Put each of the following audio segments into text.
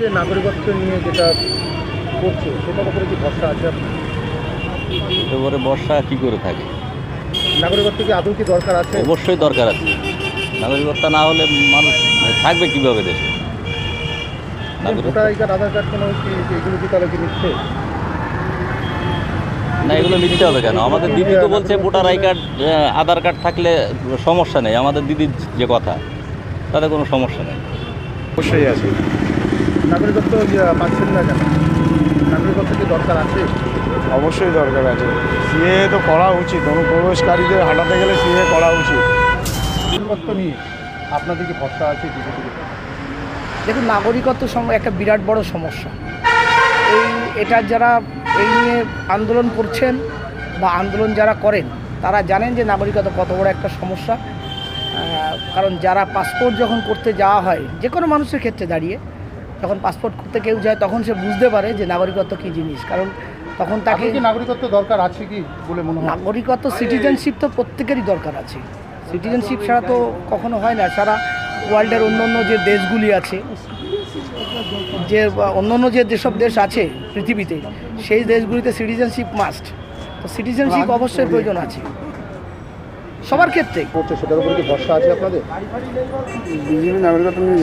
যে নাগরিকত্ব নিয়ে যেটা করছে সেটার উপরে কি ভরসা আছে? এবারে বর্ষা কি করে থাকে? নাগরিকত্ব কি আদৌ কি দরকার আছে? অবশ্যই দরকার আছে। নাগরিকত্ব না হলে মানুষ থাকবে কীভাবে দেশে? আই কার্ড আধার কার্ড কোনো এগুলো কি তাহলে কি মিথ্যে? না এগুলো মিথ্যে হবে কেন? আমাদের দিদি তো বলছে voter I card Aadhaar card থাকলে সমস্যা নেই। আমাদের দিদির যে কথা তাতে কোনো সমস্যা নেই। অবশ্যই আছে। নাগরিকত্ব পাচ্ছেন না কেন? নাগরিকত্ব কি দরকার আছে? অবশ্যই দরকার আছে। সিএ তো করা উচিত অনুপ্রবেশকারীদের হাঁটাতে গেলে সিএ করা উচিত। নাগরিকত্ব নিয়ে আপনাদের কি ভরসা আছে দেখুন নাগরিকত্ব একটা বিরাট বড় সমস্যা। এই এটা যারা এই নিয়ে আন্দোলন করছেন বা আন্দোলন যারা করেন তারা জানেন যে নাগরিকত্ব কত বড় একটা সমস্যা। কারণ যারা পাসপোর্ট যখন করতে যাওয়া হয় যে কোনো মানুষের ক্ষেত্রে দাঁড়িয়ে যখন পাসপোর্ট করতে কেউ যায় তখন সে বুঝতে পারে যে নাগরিকত্ব কী জিনিস। কারণ তখন তাকে নাগরিকত্ব দরকার আছে কি বলে মনে হয়? নাগরিকত্ব সিটিজেনশিপ তো প্রত্যেকেরই দরকার আছে। সিটিজেনশিপ ছাড়া তো কখনো হয় না সারা ওয়ার্ল্ডের অন্য অন্য যে দেশগুলি আছে যে অন্য অন্য যে যেসব দেশ আছে পৃথিবীতে সেই দেশগুলিতে সিটিজেনশিপ মাস্ট তো সিটিজেনশিপ অবশ্যই প্রয়োজন আছে। সবার ক্ষেত্রে। সেটার উপরে কি ভরসা আছে আপনাদের? বিজেপি নাগরিকত্ব নিয়ে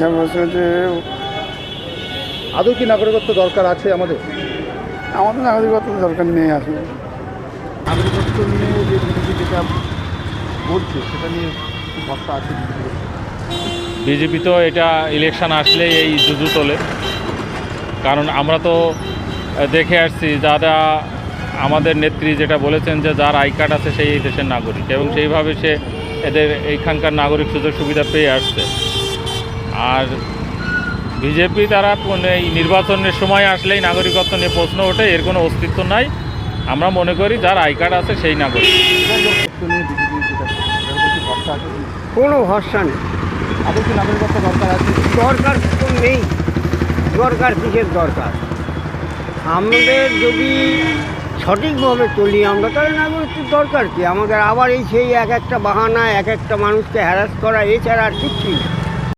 যে আদৌ কি নাগরিকত্ব দরকার আছে আমাদের? আমাদের নাগরিকত্ব দরকার নেই আসলে। নাগরিকত্ব নিয়ে যে বিজেপি যেটা বলছে সেটা নিয়ে ভরসা আছে বিজেপি তো এটা ইলেকশন আসলেই এই জুজু তোলে। কারণ আমরা তো দেখে আসছি যারা আমাদের নেত্রী যেটা বলেছেন যে যার আই কার্ড আছে সেই এই দেশের নাগরিক এবং সেইভাবে সে এদের এইখানকার নাগরিক সুযোগ সুবিধা পেয়ে আসছে। আর বিজেপি তারা এই নির্বাচনের সময় আসলেই নাগরিকত্ব নিয়ে প্রশ্ন ওঠে, এর কোনো অস্তিত্ব নাই। আমরা মনে করি যার আই কার্ড আছে সেই নাগরিক? কোনো ভরসা নেই। দরকার নেই। দরকার কিসের দরকার। আমাদের যদি সঠিকভাবে চলি আমরা, তাহলে নাগরিকত্বের দরকার কি? আমাদের আবার এই সেই এক একটা বাহানা, এক একটা মানুষকে হ্যারাস করা, এছাড়া আর কিচ্ছুই না।